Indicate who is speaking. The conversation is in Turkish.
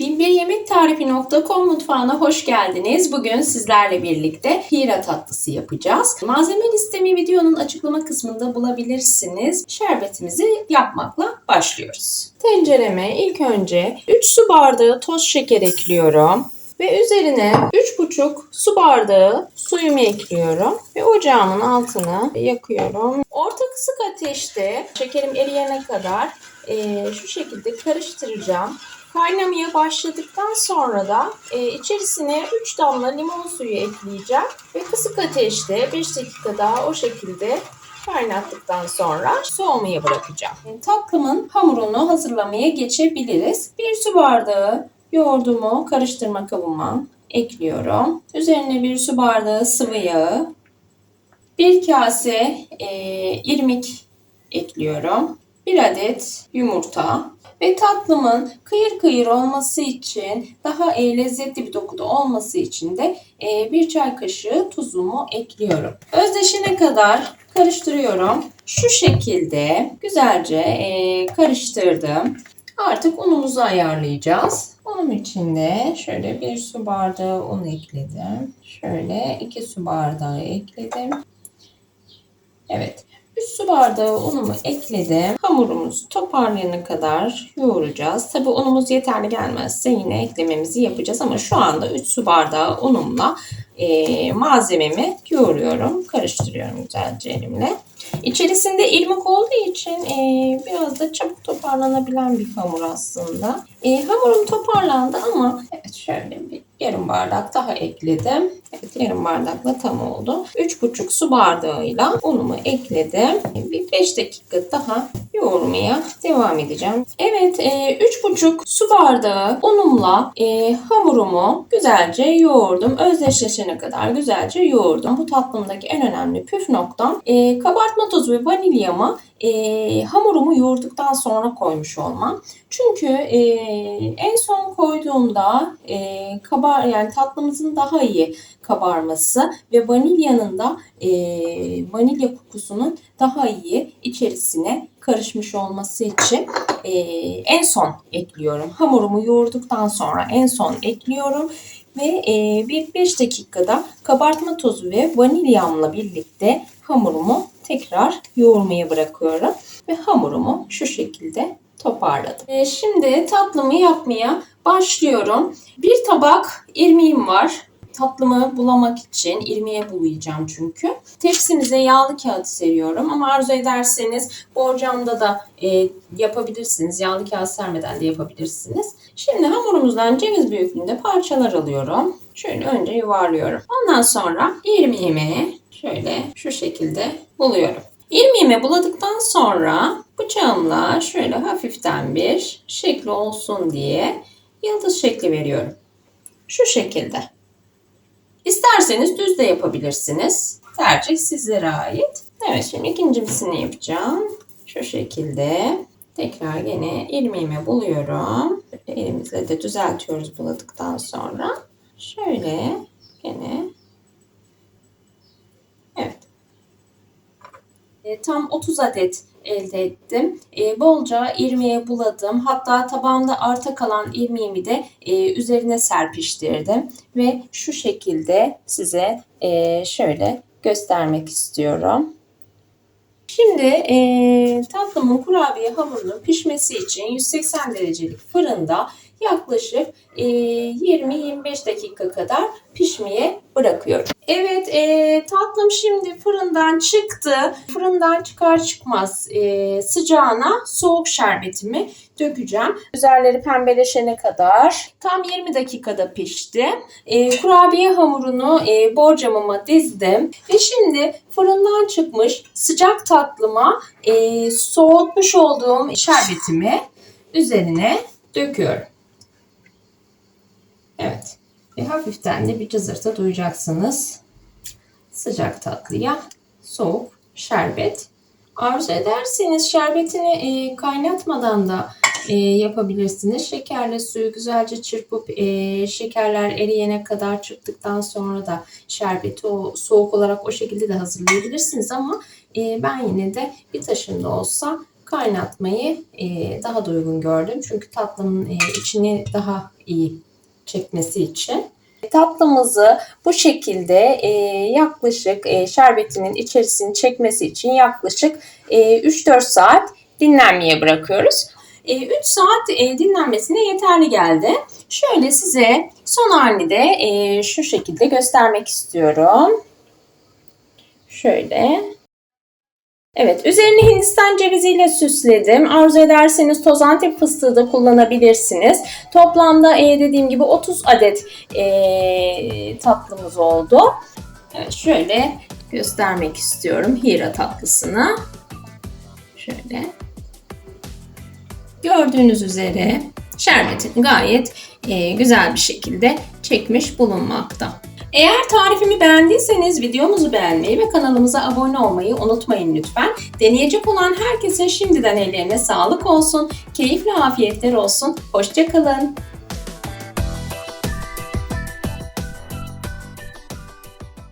Speaker 1: 11yemektarifi.com mutfağına hoş geldiniz. Bugün sizlerle birlikte hira tatlısı yapacağız. Malzeme listemi videonun açıklama kısmında bulabilirsiniz. Şerbetimizi yapmakla başlıyoruz. Tencereme ilk önce 3 su bardağı toz şeker ekliyorum. Ve üzerine 3,5 su bardağı suyumu ekliyorum. Ve ocağımın altını yakıyorum. Orta kısık ateşte şekerim eriyene kadar eee, şu şekilde karıştıracağım. Kaynamaya başladıktan sonra da e, içerisine 3 damla limon suyu ekleyeceğim. Ve kısık ateşte 5 dakika daha o şekilde kaynattıktan sonra soğumaya bırakacağım. E, Tatlımın hamurunu hazırlamaya geçebiliriz. 1 su bardağı yoğurdumu karıştırma kabıma ekliyorum. Üzerine 1 su bardağı sıvı yağı, 1 kase e, irmik ekliyorum. 1 adet yumurta, ve tatlımın kıyır kıyır olması için daha e, lezzetli bir dokuda olması için de e, bir çay kaşığı tuzumu ekliyorum. Özdeşene kadar karıştırıyorum. Şu şekilde güzelce e, karıştırdım. Artık unumuzu ayarlayacağız. Unum için de şöyle bir su bardağı un ekledim. Şöyle iki su bardağı ekledim. Evet. 3 su bardağı unumu ekledim. Hamurumuzu toparlayana kadar yoğuracağız. Tabi unumuz yeterli gelmezse yine eklememizi yapacağız. Ama şu anda 3 su bardağı unumla e, malzememi yoğuruyorum. Karıştırıyorum güzelce elimle. İçerisinde irmik olduğu için e, biraz da çabuk toparlanabilen bir hamur aslında. E, hamurum toparlandı ama evet şöyle bir yarım bardak daha ekledim. Evet yarım bardakla tam oldu. 3,5 su bardağıyla unumu ekledim. Bir 5 dakika daha yoğurmaya devam edeceğim. Evet e, 3,5 su bardağı unumla e, hamurumu güzelce yoğurdum. Özdeşleşene kadar güzelce yoğurdum. Bu tatlımdaki en önemli püf noktam e, kabartma tozu ve vanilyamı e, hamurumu yoğurduktan sonra koymuş olmam. Çünkü e, en son koyduğumda e, kabar yani tatlımızın daha iyi kabarması ve vanilyanın da e, vanilya kokusunun daha iyi içerisine karışmış olması için e, en son ekliyorum. Hamurumu yoğurduktan sonra en son ekliyorum ve e, bir 5 dakikada kabartma tozu ve vanilyamla birlikte hamurumu tekrar yoğurmaya bırakıyorum ve hamurumu şu şekilde toparladım. E, şimdi tatlımı yapmaya başlıyorum. Bir tabak irmiğim var. Tatlımı bulamak için irmiğe bulayacağım çünkü. Tepsimize yağlı kağıt seriyorum ama arzu ederseniz borcamda da e, yapabilirsiniz. Yağlı kağıt sermeden de yapabilirsiniz. Şimdi hamurumuzdan ceviz büyüklüğünde parçalar alıyorum. Şöyle önce yuvarlıyorum. Ondan sonra irmiğimi şöyle şu şekilde buluyorum. İrmiğimi buladıktan sonra bıçağımla şöyle hafiften bir şekli olsun diye yıldız şekli veriyorum. Şu şekilde. İsterseniz düz de yapabilirsiniz. Tercih sizlere ait. Evet şimdi ikincisini yapacağım. Şu şekilde. Tekrar yine ilmeğimi buluyorum. Elimizle de düzeltiyoruz buladıktan sonra. Şöyle gene. Evet. E, tam 30 adet elde ettim. E, bolca irmiğe buladım. Hatta tabağımda arta kalan irmiğimi de e, üzerine serpiştirdim. Ve şu şekilde size şöyle göstermek istiyorum. Şimdi tatlımın kurabiye hamurunun pişmesi için 180 derecelik fırında yaklaşık e, 20-25 dakika kadar pişmeye bırakıyorum. Evet e, tatlım şimdi fırından çıktı. Fırından çıkar çıkmaz e, sıcağına soğuk şerbetimi dökeceğim. Üzerleri pembeleşene kadar tam 20 dakikada pişti. E, kurabiye hamurunu e, borcamıma dizdim. Ve şimdi fırından çıkmış sıcak tatlıma e, soğutmuş olduğum şerbetimi üzerine döküyorum. Evet. Ve hafiften de bir cızırtı duyacaksınız. Sıcak tatlıya soğuk şerbet. Arzu ederseniz şerbetini e, kaynatmadan da e, yapabilirsiniz. Şekerle suyu güzelce çırpıp e, şekerler eriyene kadar çırptıktan sonra da şerbeti o soğuk olarak o şekilde de hazırlayabilirsiniz ama e, ben yine de bir taşında olsa kaynatmayı e, daha da uygun gördüm. Çünkü tatlımın e, içini daha iyi çekmesi için. Tatlımızı bu şekilde e, yaklaşık e, şerbetinin içerisini çekmesi için yaklaşık e, 3-4 saat dinlenmeye bırakıyoruz. E, 3 saat e, dinlenmesine yeterli geldi. Şöyle size son halini de e, şu şekilde göstermek istiyorum. Şöyle. Evet, üzerini Hindistan ceviziyle süsledim. Arzu ederseniz toz antep fıstığı da kullanabilirsiniz. Toplamda e, dediğim gibi 30 adet e, tatlımız oldu. Evet, şöyle göstermek istiyorum Hira tatlısını. Şöyle. Gördüğünüz üzere şerbetini gayet e, güzel bir şekilde çekmiş bulunmakta. Eğer tarifimi beğendiyseniz videomuzu beğenmeyi ve kanalımıza abone olmayı unutmayın lütfen. Deneyecek olan herkesin şimdiden ellerine sağlık olsun, keyifli afiyetler olsun. Hoşçakalın.